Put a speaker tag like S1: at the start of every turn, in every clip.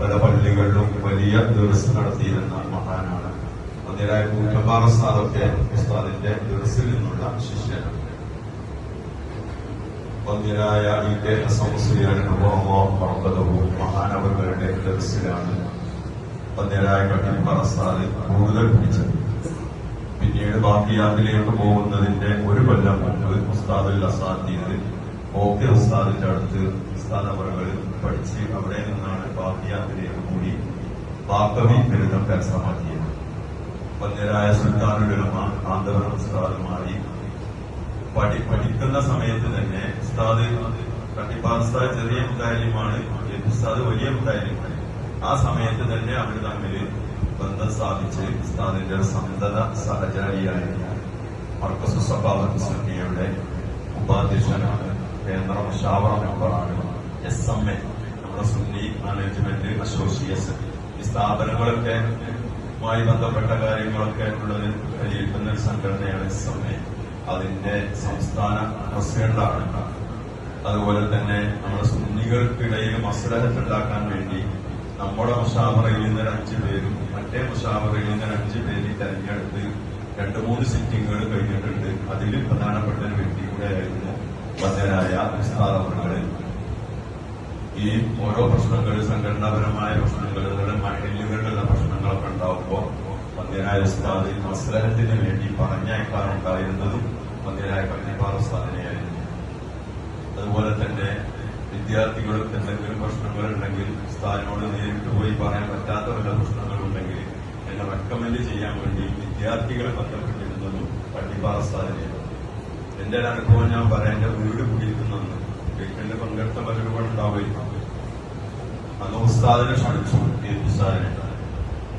S1: പല പള്ളികളിലും വലിയ ദിവസം നടത്തിയിരുന്ന മഹാനാണ്. അതിനായ കൂറ്റമ്പാറ സ്ഥാനത്തെ ഉസ്താദിന്റെ ദിവസിൽ നിന്നുള്ള ശിഷ്യനാണ്. പന്തിരായ ഇദ്ദേഹ സംസ്ഥയും മഹാനവരുടെ ദിവസിലാണ് പന്തിരായ കട്ടിപ്പാറ സ്ഥാനം കൂടുതൽ പിടിച്ചത് പിന്നീട് ബാക്കി യാത്രയിലേക്ക് പോകുന്നതിന്റെ ഒരു കൊല്ലം മുൻപ് ഉസ്താദുൽ അസാദീന് ഓക്കെ ഉസ്താദിന്റെ അടുത്ത് അവറുകൾ പഠിച്ച് അവിടെ നിന്നാണ് ബാക്കിയാത്തിലേക്ക് കൂടി ബാക്കവി ബിരുദം കരസ്ഥമാക്കിയത് വന്യരായ സുൽത്താനുലമ ആന്തവരം ഉസ്താദുമായി പഠി പഠിക്കുന്ന സമയത്ത് തന്നെ ഉസ്താദ് കട്ടിപ്പാറ ഉസ്താദ് ചെറിയ മുത്തായാലുമാണ് ഉസ്താദ് വലിയ മുത്തായാലുമാണ് ആ സമയത്ത് തന്നെ അവർ തമ്മിൽ ബന്ധം സ്ഥാപിച്ച് ഉസ്താദിന്റെ സന്തത സഹചാരിയായ മർക്കസു സഭാവത്ത് സുന്നിയുടെ ഉപാധ്യക്ഷനാണ് കേന്ദ്ര മുഷാവറ മെമ്പറാണ് എസ് എം എ നമ്മുടെ സുന്നി മാനേജ്മെന്റ് അസോസിയേഷൻ ഈ സ്ഥാപനങ്ങളൊക്കെ മായി ബന്ധപ്പെട്ട കാര്യങ്ങളൊക്കെ ഉള്ളത് പരിഹരിക്കുന്ന ഒരു സംഘടനയാണ് എസ് എം എ അതിന്റെ സംസ്ഥാന പ്രസിഡന്റാണ്. അതുപോലെ തന്നെ നമ്മുടെ സുന്നികൾക്കിടയിൽ മസ്ലഹത്ത് ഉണ്ടാക്കാൻ വേണ്ടി നമ്മുടെ മുഷാവറയിൽ നിന്ന് അഞ്ചു പേരും മറ്റേ മുഷാവറയിൽ നിന്ന് അഞ്ചു പേര് തെരഞ്ഞെടുത്ത് രണ്ടു മൂന്ന് സിറ്റിങ്ങുകൾ കഴിഞ്ഞിട്ടുണ്ട്. അതിൽ പ്രധാനപ്പെട്ട ഒരു വ്യക്തി കൂടെ ആയിരുന്നു വന്യരായ ഉസ്താദവറുകൾ ഈ ഓരോ പ്രശ്നങ്ങൾ സംഘടനാപരമായ പ്രശ്നങ്ങൾ മഹിളുകളുടെ പ്രശ്നങ്ങളൊക്കെ ഉണ്ടാവുമ്പോൾ വന്യരായ ഉസ്താദ് മസ്ലഹത്തിന് വേണ്ടി പറഞ്ഞയക്കാറുണ്ടായിരുന്നതും വന്യരായ കണ്ണിപ്പാറ ഉസ്താദിനെയായിരുന്നു അതുപോലെ തന്നെ വിദ്യാർത്ഥികൾക്ക് എന്തെങ്കിലും പ്രശ്നങ്ങൾ ഉണ്ടെങ്കിൽ ഉസ്താദിനോട് നേരിട്ട് പോയി പറയാൻ പറ്റാത്ത വല്ല പ്രശ്നങ്ങളുണ്ടെങ്കിൽ എന്നെ റെക്കമെൻഡ് ചെയ്യാൻ വേണ്ടി വിദ്യാർത്ഥികളെ ബന്ധപ്പെട്ടിരുന്നതും കണ്ണിപ്പാറ ഉസ്താദിനെയാണ് എന്റെ ഒരു അനുഭവം ഞാൻ പറയാം. എന്റെ വീട് കുടിയിരിക്കുന്നെന്ന്. വീട്ടിൽ പങ്കെടുത്ത പലരുപാട് ഉണ്ടാവുകയും അന്ന് ഉസ്താദിനെ ക്ഷണിച്ചു. ഈ ഉസ്താദിനെ.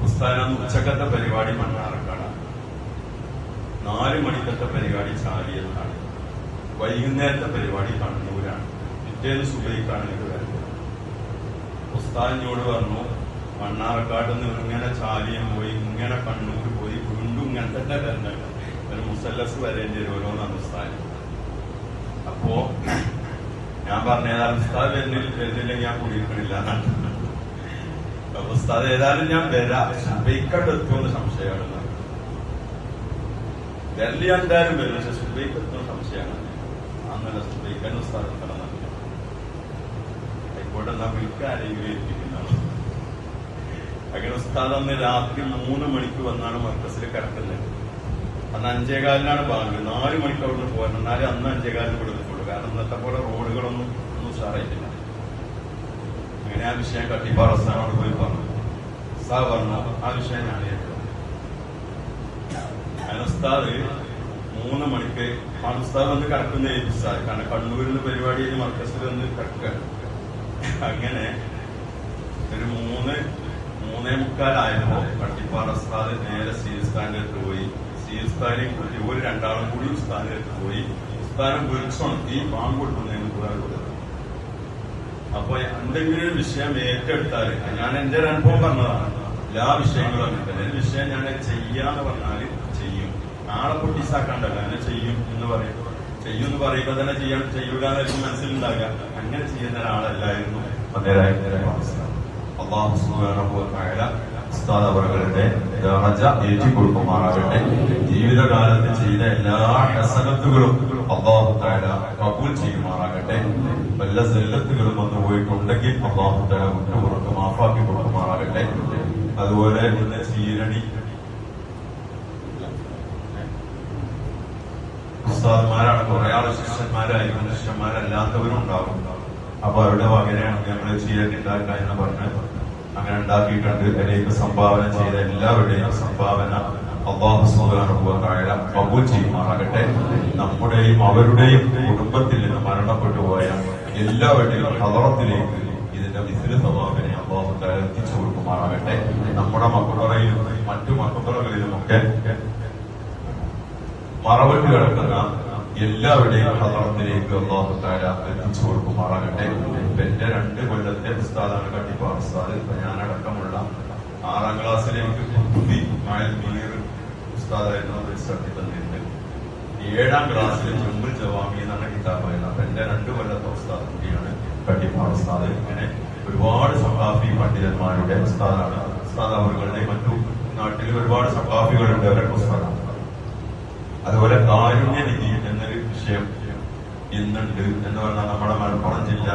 S1: ഉസ്താദിനന്ന് ഉച്ചക്കത്തെ പരിപാടി മണ്ണാറക്കാണ് നാല് മണിക്കത്തെ പരിപാടി ചാലിയെന്നാണ് വൈകുന്നേരത്തെ പരിപാടി കണ്ണൂരാണ്. പിറ്റേന്ന് സുബൈക്കാണ് ഇത് വരുന്നത്. ഉസ്താദിനോട് പറഞ്ഞു മണ്ണാറക്കാട്ടിൽ നിന്ന് ഇങ്ങനെ ചാലിയം പോയി ഇങ്ങനെ കണ്ണൂർ പോയി വീണ്ടും ഇങ്ങനെ തന്നെ ഒരു മുസല്ലസ് വരേണ്ടി വരും ഓരോന്നാണ് സ്ഥാനം അപ്പോ ഞാൻ പറഞ്ഞത് അനുസ്ഥാദ് വരുന്നില്ല ഞാൻ കുടിയിരിക്കണില്ല. ഉസ്താദ് ഏതായാലും ഞാൻ വരാം. സുബൈക്കട്ട് എത്തുമെന്ന് സംശയമാണ്. ഡൽഹി എന്തായാലും വരും. പക്ഷെ സുബൈക്ക് എത്തുന്ന സംശയമാണ്. അങ്ങനെ സുബൈക്കാൻ ഉസ്താദ് എത്തണം ആയിക്കോട്ടെ എന്നാ വിൽക്ക ആരെങ്കിലും ഏൽപ്പിക്കുന്നതാണ്. അങ്ങനെ അന്ന് രാത്രി മൂന്ന് മണിക്ക് വന്നാണ് മർക്കസിൽ കിടക്കുന്നത്. അന്ന് അഞ്ചേകാലിനാണ് ബാങ്ക്. നാല് മണിക്ക് അവിടെ നിന്ന് പോകാൻ. എന്നാലും അന്ന് അഞ്ചേകാലിന് ഇവിടെ നിൽക്കുള്ളൂ കാരണം ഇന്നത്തെ പോലെ റോഡുകളൊന്നും ഒന്നും ഉഷാറായിട്ടില്ല. അങ്ങനെ ആ വിഷയം കട്ടിപ്പാറ സാറോട് പോയി പറഞ്ഞു. സാ പറഞ്ഞ ആ വിഷയം ഞാൻ അനസ്താദ് മൂന്ന് മണിക്ക് അനസ്താദ് വന്ന് കിടക്കുന്ന ഉസ്താദ്? കാരണം കണ്ണൂരിൽ നിന്ന് പരിപാടി കഴിഞ്ഞ് മർക്കസിൽ വന്ന് കിടക്കുക അങ്ങനെ ഒരു മൂന്ന് മൂന്നേ മുക്കാലായപ്പോ കട്ടിപ്പാറ ഉസ്താദ് നേരെ സി സ്റ്റാൻഡിലേക്ക് പോയി. സി സ്ഥാനം കൂടി ഒരു രണ്ടാളും കൂടി സ്ഥാനത്ത് പോയി. സ്ഥാനം വിളിച്ചുണർത്തി വന്നതിന് കൂടെ അപ്പൊ എന്തെങ്കിലും ഒരു വിഷയം ഏറ്റെടുത്താൽ ഞാൻ എന്റെ ഒരു അനുഭവം പറഞ്ഞതാണ്. എല്ലാ വിഷയങ്ങളും അങ്ങനെ വിഷയം ഞാൻ ചെയ്യാന്ന് പറഞ്ഞാൽ ചെയ്യും. ആളെ പൊട്ടിസാക്കാണ്ടല്ല അങ്ങനെ ചെയ്യും എന്ന് പറയും. ചെയ്യും എന്ന് പറയുമ്പോ തന്നെ ചെയ്യാൻ ചെയ്യൂല എന്നായിരിക്കും മനസ്സിലുണ്ടാകുക അങ്ങനെ ചെയ്യുന്ന ഒരാളല്ലായിരുന്നു. അള്ളാഹു ഉസ്താദ് അവരുടെ ദറജ ഏറ്റി കൊടുക്കുമാറാകട്ടെ ജീവിതകാലത്ത് ചെയ്ത എല്ലാ ഹസനത്തുകളും അള്ളാഹു തആല കബൂൽ ചെയ്യുമാറാകട്ടെ. വല്ല സെല്ലത്തുകളും വന്നു പോയിട്ടുണ്ടെങ്കിൽ അള്ളാഹു തആല വിട്ടുപുറത്ത് മാഫാക്കി കൊടുക്കുമാറാകട്ടെ. അതുപോലെ ഇന്ന് ചീരണി ഉസ്താദ്മാരാണ് കുറെ ആൾ ശിഷ്യന്മാരായിരിക്കും ശിഷ്യന്മാരല്ലാത്തവരും ഉണ്ടാവും അപ്പൊ അവരുടെ വകനെയാണ് ഞങ്ങൾ ചീരണി ഉണ്ടാക്കുക എന്ന് പറഞ്ഞ് അങ്ങനെ ഉണ്ടാക്കിയിട്ടുണ്ട് അതിലേക്ക് സംഭാവന ചെയ്ത എല്ലാവരുടെയും സംഭാവന അള്ളാഹു തആല കബൂൽ ചെയ്യുമാറാകട്ടെ. നമ്മുടെയും അവരുടെയും കുടുംബത്തിൽ നിന്ന് മരണപ്പെട്ടു പോയ എല്ലാവരുടെയും ഹദറത്തിലേക്ക് ഇതിന്റെ വിസില സ്വഭാവനെ അള്ളാഹു എത്തിച്ചു കൊടുക്കുമാറാകട്ടെ. നമ്മുടെ മക്കുറയിലും മറ്റു മക്കുറകളിലുമൊക്കെ മറവിട്ട് കിടക്കുന്ന എല്ലാവരുടെയും ഹദറത്തിലേക്ക് അള്ളാഹു തആല എത്തിച്ചു കൊടുക്കുമാറാകട്ടെ. എന്റെ രണ്ട് കൊല്ലത്തെ ഉസ്താദാണ് കട്ടിപ്പാർ ഉസ്താദ്. ഇപ്പൊ ഞാനടക്കമുള്ള ആറാം ക്ലാസ്സിലേക്ക് പുതി മായൽ മീർ ഉസ്താദായിരുന്നു റിസൾട്ട് തന്നിട്ടുണ്ട്. ഏഴാം ക്ലാസ്സിൽ ജുമ്മുൽ ജവാമി എന്നാണ് കിതാബ് വരുന്നത് അപ്പൊ എന്റെ രണ്ട് കൊല്ലത്തെ ഉസ്താദ് കൂടിയാണ് കട്ടിപ്പാർ ഉസ്താദ്. ഒരുപാട് സഖാഫി പണ്ഡിതന്മാരുടെ ഉസ്താദാണ്. ഉസ്താദ് അവരുടെ മറ്റു നാട്ടിൽ ഒരുപാട് സഖാഫികളുണ്ട്. അവരുടെ ഉസ്താദാണ്. അതുപോലെ കാരുണ്യ എന്നൊരു വിഷയം ഇന്നുണ്ട്. എന്ന് പറഞ്ഞാൽ നമ്മുടെ മലപ്പുറം ജില്ല